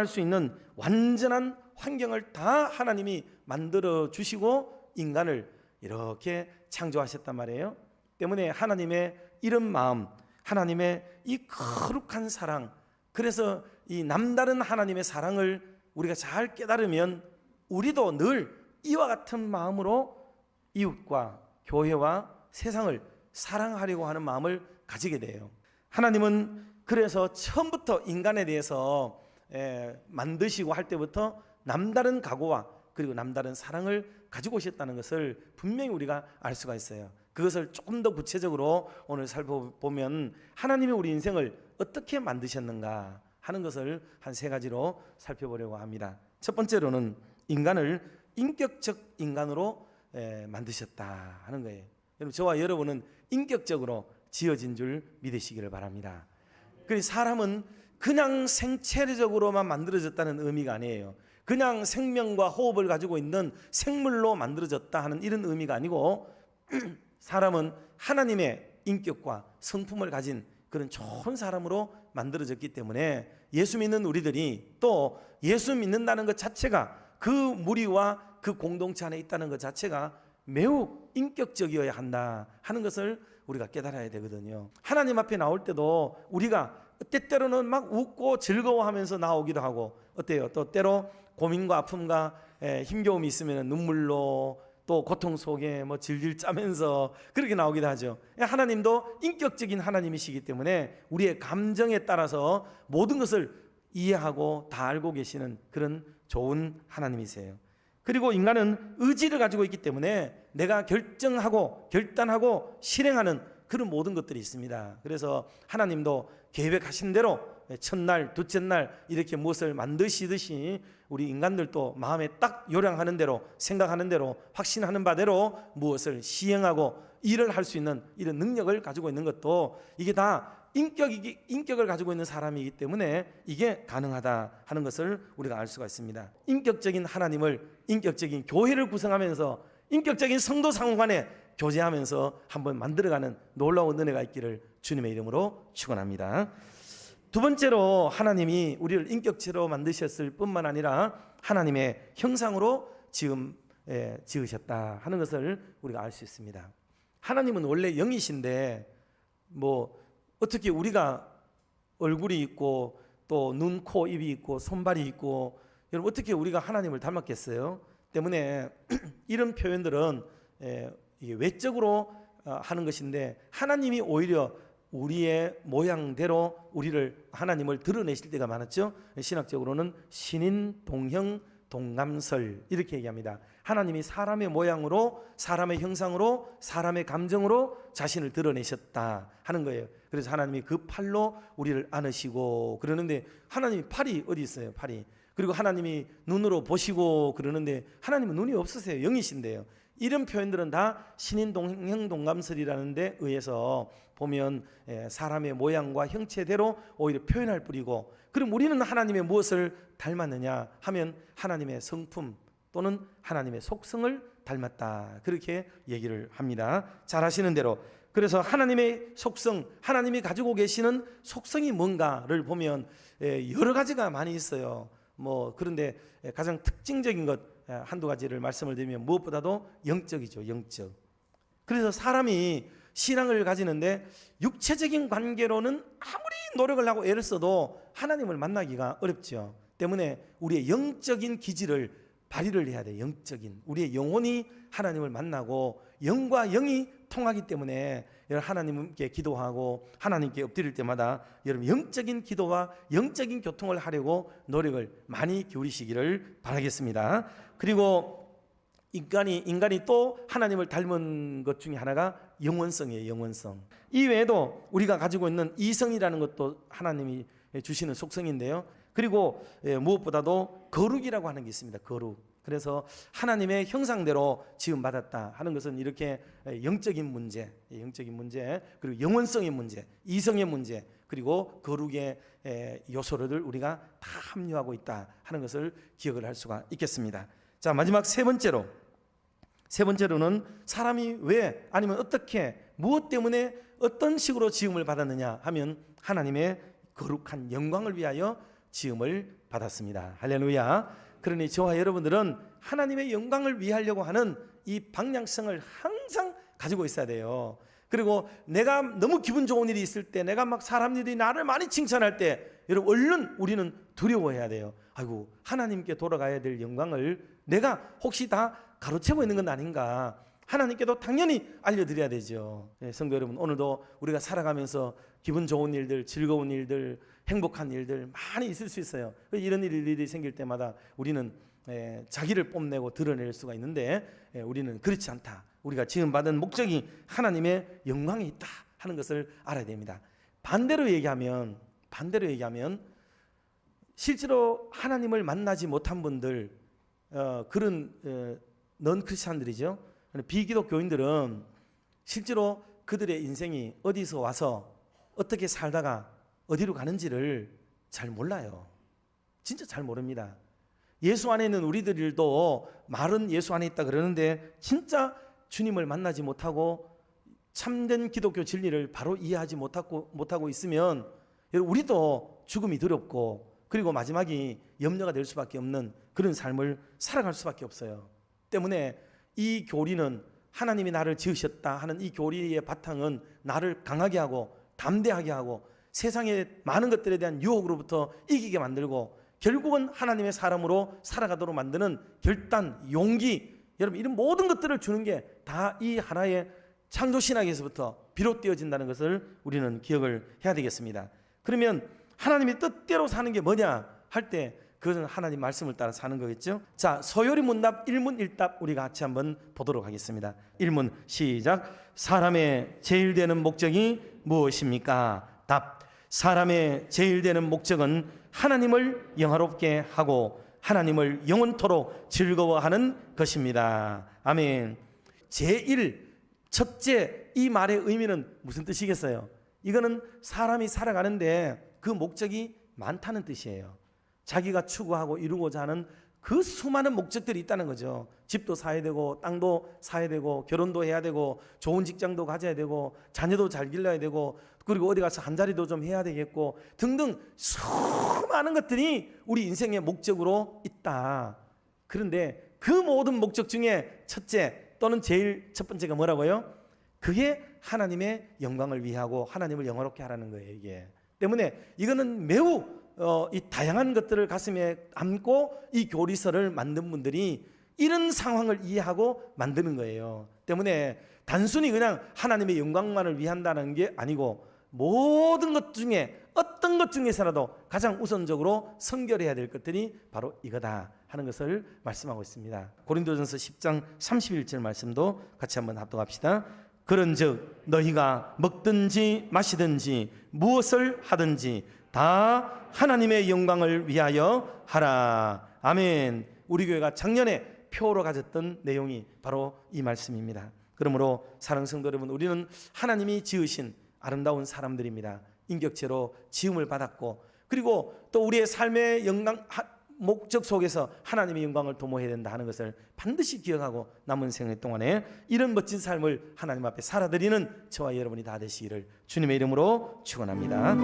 생존할 수 있는 완전한 환경을 다 하나님이 만들어 주시고 인간을 이렇게 창조하셨단 말이에요. 때문에 하나님의 이런 마음, 하나님의 이 거룩한 사랑, 그래서 이 남다른 하나님의 사랑을 우리가 잘 깨달으면 우리도 늘 이와 같은 마음으로 이웃과 교회와 세상을 사랑하려고 하는 마음을 가지게 돼요. 하나님은 그래서 처음부터 인간에 대해서 에, 만드시고 할 때부터 남다른 각오와 그리고 남다른 사랑을 가지고 오셨다는 것을 분명히 우리가 알 수가 있어요. 그것을 조금 더 구체적으로 오늘 살펴보면 하나님이 우리 인생을 어떻게 만드셨는가 하는 것을 한 세 가지로 살펴보려고 합니다. 첫 번째로는 인간을 인격적 인간으로 에, 만드셨다 하는 거예요. 여러분 저와 여러분은 인격적으로 지어진 줄 믿으시기를 바랍니다. 그 사람은 그냥 생체적으로만 만들어졌다는 의미가 아니에요. 그냥 생명과 호흡을 가지고 있는 생물로 만들어졌다 하는 이런 의미가 아니고 사람은 하나님의 인격과 성품을 가진 그런 좋은 사람으로 만들어졌기 때문에 예수 믿는 우리들이 또 예수 믿는다는 것 자체가 그 무리와 그 공동체 안에 있다는 것 자체가 매우 인격적이어야 한다 하는 것을 우리가 깨달아야 되거든요. 하나님 앞에 나올 때도 우리가 때때로는 막 웃고 즐거워하면서 나오기도 하고 어때요? 또 때로 고민과 아픔과 에, 힘겨움이 있으면 눈물로 또 고통 속에 뭐 질질 짜면서 그렇게 나오기도 하죠. 하나님도 인격적인 하나님이시기 때문에 우리의 감정에 따라서 모든 것을 이해하고 다 알고 계시는 그런 좋은 하나님이세요. 그리고 인간은 의지를 가지고 있기 때문에 내가 결정하고 결단하고 실행하는 그런 모든 것들이 있습니다. 그래서 하나님도 계획하신 대로 첫날, 둘째 날 이렇게 무엇을 만드시듯이 우리 인간들도 마음에 딱 요량하는 대로 생각하는 대로 확신하는 바대로 무엇을 시행하고 일을 할 수 있는 이런 능력을 가지고 있는 것도 이게 다 인격이 인격을 가지고 있는 사람이기 때문에 이게 가능하다 하는 것을 우리가 알 수가 있습니다. 인격적인 하나님을 인격적인 교회를 구성하면서 인격적인 성도 상관에 교제하면서 한번 만들어가는 놀라운 은혜가 있기를 주님의 이름으로 축원합니다. 두 번째로 하나님이 우리를 인격체로 만드셨을 뿐만 아니라 하나님의 형상으로 지음 예, 지으셨다 하는 것을 우리가 알 수 있습니다. 하나님은 원래 영이신데 뭐 어떻게 우리가 얼굴이 있고 또 눈, 코, 입이 있고 손발이 있고 여러분 어떻게 우리가 하나님을 닮았겠어요? 때문에 이런 표현들은 예, 이게 외적으로 어, 하는 것인데 하나님이 오히려 우리의 모양대로 우리를 하나님을 드러내실 때가 많았죠. 신학적으로는 신인 동형 동감설 이렇게 얘기합니다. 하나님이 사람의 모양으로 사람의 형상으로 사람의 감정으로 자신을 드러내셨다 하는 거예요. 그래서 하나님이 그 팔로 우리를 안으시고 그러는데 하나님이 팔이 어디 있어요? 팔이. 그리고 하나님이 눈으로 보시고 그러는데 하나님은 눈이 없으세요. 영이신데요. 이런 표현들은 다 신인 동형 동감설이라는 데 의해서 보면 예, 사람의 모양과 형체대로 오히려 표현할 뿐이고 그럼 우리는 하나님의 무엇을 닮았느냐 하면 하나님의 성품 또는 하나님의 속성을 닮았다. 그렇게 얘기를 합니다. 잘 아시는 대로. 그래서 하나님의 속성 하나님이 가지고 계시는 속성이 뭔가를 보면 예, 여러 가지가 많이 있어요. 뭐 그런데 가장 특징적인 것 예, 한두 가지를 말씀을 드리면 무엇보다도 영적이죠 영적 그래서 사람이 신앙을 가지는데 육체적인 관계로는 아무리 노력을 하고 애를 써도 하나님을 만나기가 어렵죠. 때문에 우리의 영적인 기질을 발휘를 해야 돼. 영적인 우리의 영혼이 하나님을 만나고 영과 영이 통하기 때문에 여러분 하나님께 기도하고 하나님께 엎드릴 때마다 여러분 영적인 기도와 영적인 교통을 하려고 노력을 많이 기울이시기를 바라겠습니다. 그리고 인간이 인간이 또 하나님을 닮은 것 중에 하나가 영원성이에요. 영원성. 이 외에도 우리가 가지고 있는 이성이라는 것도 하나님이 주시는 속성인데요. 그리고 예, 무엇보다도 거룩이라고 하는 게 있습니다. 거룩. 그래서 하나님의 형상대로 지음 받았다 하는 것은 이렇게 영적인 문제, 영적인 문제, 그리고 영원성의 문제, 이성의 문제, 그리고 거룩의 요소를 우리가 다 합류하고 있다 하는 것을 기억을 할 수가 있겠습니다. 자, 마지막 세 번째로 세 번째로는 사람이 왜 아니면 어떻게 무엇 때문에 어떤 식으로 지음을 받았느냐 하면 하나님의 거룩한 영광을 위하여 지음을 받았습니다. 할렐루야. 그러니 저와 여러분들은 하나님의 영광을 위하려고 하는 이 방향성을 항상 가지고 있어야 돼요. 그리고 내가 너무 기분 좋은 일이 있을 때, 내가 막 사람들이 나를 많이 칭찬할 때, 여러분 얼른 우리는 두려워해야 돼요. 아이고 하나님께 돌아가야 될 영광을 내가 혹시 다 가로채고 있는 건 아닌가? 하나님께도 당연히 알려드려야 되죠. 네, 성도 여러분 오늘도 우리가 살아가면서 기분 좋은 일들, 즐거운 일들, 행복한 일들 많이 있을 수 있어요. 이런 일들이 생길 때마다 우리는 에, 자기를 뽐내고 드러낼 수가 있는데 에, 우리는 그렇지 않다. 우리가 지금 받은 목적이 하나님의 영광이 있다 하는 것을 알아야 됩니다. 반대로 얘기하면 반대로 얘기하면 실제로 하나님을 만나지 못한 분들 어, 그런 어, 넌 크리스찬들이죠. 비기독교인들은 실제로 그들의 인생이 어디서 와서 어떻게 살다가 어디로 가는지를 잘 몰라요. 진짜 잘 모릅니다. 예수 안에 있는 우리들도 말은 예수 안에 있다 그러는데 진짜 주님을 만나지 못하고 참된 기독교 진리를 바로 이해하지 못하고, 못하고 있으면 우리도 죽음이 두렵고 그리고 마지막이 염려가 될 수밖에 없는 그런 삶을 살아갈 수밖에 없어요. 때문에 이 교리는 하나님이 나를 지으셨다 하는 이 교리의 바탕은 나를 강하게 하고 담대하게 하고 세상의 많은 것들에 대한 유혹으로부터 이기게 만들고 결국은 하나님의 사람으로 살아가도록 만드는 결단, 용기, 여러분 이런 모든 것들을 주는 게 다 이 하나의 창조 신학에서부터 비롯되어진다는 것을 우리는 기억을 해야 되겠습니다. 그러면 하나님의 뜻대로 사는 게 뭐냐 할 때 그것은 하나님 말씀을 따라 사는 거겠죠. 자, 소요리 문답 일문 일답 우리가 같이 한번 보도록 하겠습니다. 일문 시작. 사람의 제일 되는 목적이 무엇입니까? 답. 사람의 제일 되는 목적은 하나님을 영화롭게 하고 하나님을 영원토록 즐거워하는 것입니다. 아멘. 제일 첫째 이 말의 의미는 무슨 뜻이겠어요? 이거는 사람이 살아가는데 그 목적이 많다는 뜻이에요. 자기가 추구하고 이루고자 하는 그 수많은 목적들이 있다는 거죠. 집도 사야 되고 땅도 사야 되고 결혼도 해야 되고 좋은 직장도 가져야 되고 자녀도 잘 길러야 되고 그리고 어디 가서 한 자리도 좀 해야 되겠고 등등 수많은 것들이 우리 인생의 목적으로 있다. 그런데 그 모든 목적 중에 첫째 또는 제일 첫 번째가 뭐라고요? 그게 하나님의 영광을 위하고 하나님을 영화롭게 하라는 거예요, 이게. 때문에 이거는 매우 어, 이 다양한 것들을 가슴에 안고 이 교리서를 만든 분들이 이런 상황을 이해하고 만드는 거예요. 때문에 단순히 그냥 하나님의 영광만을 위한다는 게 아니고 모든 것 중에 어떤 것 중에서라도 가장 우선적으로 선결해야 될 것들이 바로 이거다 하는 것을 말씀하고 있습니다. 고린도전서 10장 31절 말씀도 같이 한번 합독합시다. 그런즉 너희가 먹든지 마시든지 무엇을 하든지 다 하나님의 영광을 위하여 하라. 아멘. 우리 교회가 작년에 표로 가졌던 내용이 바로 이 말씀입니다. 그러므로 사랑 성도 여러분, 우리는 하나님이 지으신 아름다운 사람들입니다. 인격체로 지음을 받았고 그리고 또 우리의 삶의 영광 목적 속에서 하나님의 영광을 도모해야 된다 하는 것을 반드시 기억하고 남은 생애 동안에 이런 멋진 삶을 하나님 앞에 살아드리는 저와 여러분이 다 되시기를 주님의 이름으로 축원합니다.